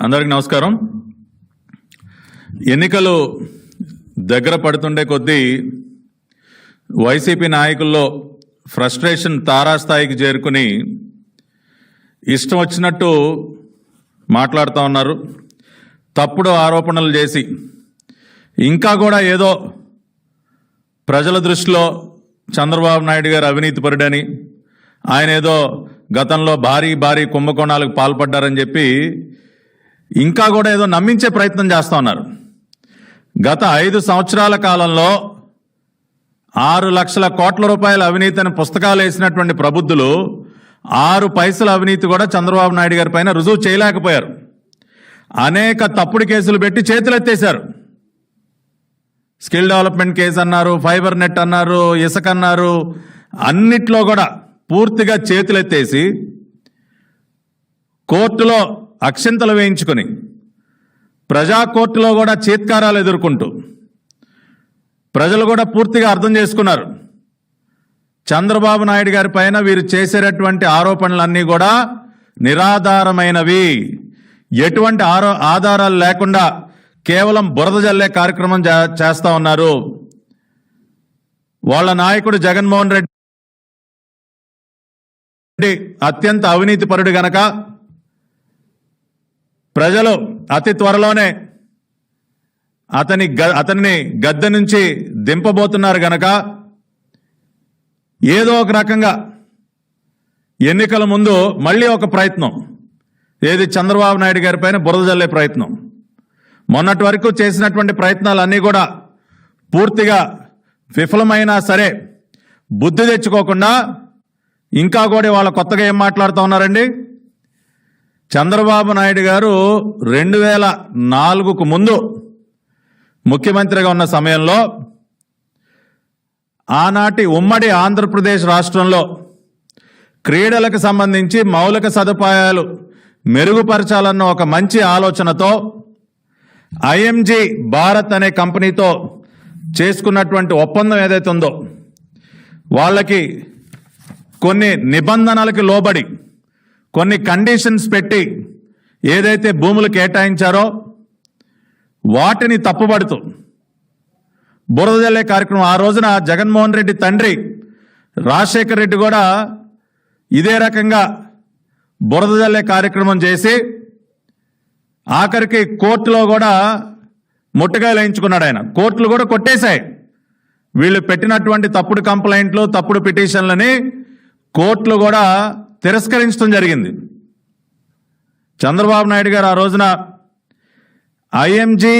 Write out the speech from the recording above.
అందరికి నమస్కారం. ఎన్నికలు దగ్గర పడుతుండే కొద్దీ వైసీపీ నాయకుల్లో ఫ్రస్ట్రేషన్ తారాస్థాయికి చేరుకుని ఇష్టం వచ్చినట్టు మాట్లాడుతూ ఉన్నారు. తప్పుడు ఆరోపణలు చేసి ఇంకా కూడా ఏదో ప్రజల దృష్టిలో చంద్రబాబు నాయుడు గారు అవినీతి పరుడని ఆయన ఏదో గతంలో భారీ భారీ కుంభకోణాలకు పాల్పడ్డారని చెప్పి ఇంకా కూడా ఏదో నమ్మించే ప్రయత్నం చేస్తూ ఉన్నారు. గత ఐదు సంవత్సరాల కాలంలో ఆరు లక్షల కోట్ల రూపాయల అవినీతి అని పుస్తకాలు వేసినటువంటి ప్రబుద్ధులు ఆరు పైసల అవినీతి కూడా చంద్రబాబు నాయుడు గారి పైన రుజువు చేయలేకపోయారు. అనేక తప్పుడు కేసులు పెట్టి చేతులెత్తేశారు. స్కిల్ డెవలప్మెంట్ కేసు అన్నారు ఫైబర్ నెట్ అన్నారు ఇసుక అన్నారు అన్నిట్లో కూడా పూర్తిగా చేతులెత్తేసి కోర్టులో అక్షింతలు వేయించుకొని ప్రజా కోర్టులో కూడా చీత్కారాలు ఎదుర్కొంటూ ప్రజలు కూడా పూర్తిగా అర్థం చేసుకున్నారు. చంద్రబాబు నాయుడు గారి పైన వీరు చేసేటటువంటి ఆరోపణలన్నీ కూడా నిరాధారమైనవి. ఎటువంటి ఆరో ఆధారాలు లేకుండా కేవలం బురద జల్లే కార్యక్రమం చేస్తా ఉన్నారు. వాళ్ళ నాయకుడు జగన్మోహన్ రెడ్డి అత్యంత అవినీతిపరుడు గనక ప్రజలు అతి త్వరలోనే అతని గ- అతన్ని గద్దె నుంచి దింపబోతున్నారు గనక ఏదో ఒక రకంగా ఎన్నికల ముందు మళ్ళీ ఒక ప్రయత్నం. ఏది చంద్రబాబు నాయుడు గారి పైన బురద జల్లే ప్రయత్నం. మొన్నటి వరకు చేసినటువంటి ప్రయత్నాలన్నీ కూడా పూర్తిగా విఫలమైనా సరే బుద్ధి తెచ్చుకోకుండా ఇంకా కూడా వాళ్ళ కొత్తగా ఏం మాట్లాడుతూ ఉన్నారండి? చంద్రబాబు నాయుడు గారు రెండు వేల నాలుగుకు ముందు ముఖ్యమంత్రిగా ఉన్న సమయంలో ఆనాటి ఉమ్మడి ఆంధ్రప్రదేశ్ రాష్ట్రంలో క్రీడలకు సంబంధించి మౌలిక సదుపాయాలు మెరుగుపరచాలన్న ఒక మంచి ఆలోచనతో ఐఎంజీ భారత్ అనే కంపెనీతో చేసుకున్నటువంటి ఒప్పందం ఏదైతే ఉందో వాళ్ళకి కొన్ని నిబంధనలకు లోబడి కొన్ని కండిషన్స్ పెట్టి ఏదైతే భూములు కేటాయించారో వాటిని తప్పుబడుతూ బురద జల్లే కార్యక్రమం. ఆ రోజున జగన్మోహన్ రెడ్డి తండ్రి రాజశేఖర్ రెడ్డి కూడా ఇదే రకంగా బురద జల్లే కార్యక్రమం చేసి ఆఖరికి కోర్టులో కూడా ముట్టగాయలు వేయించుకున్నాడు ఆయన. కోర్టులు కూడా కొట్టేశాయి. వీళ్ళు పెట్టినటువంటి తప్పుడు కంప్లైంట్లు తప్పుడు పిటిషన్లని కోర్టులు కూడా తిరస్కరించడం జరిగింది. చంద్రబాబు నాయుడు గారు ఆ రోజున ఐఎంజీ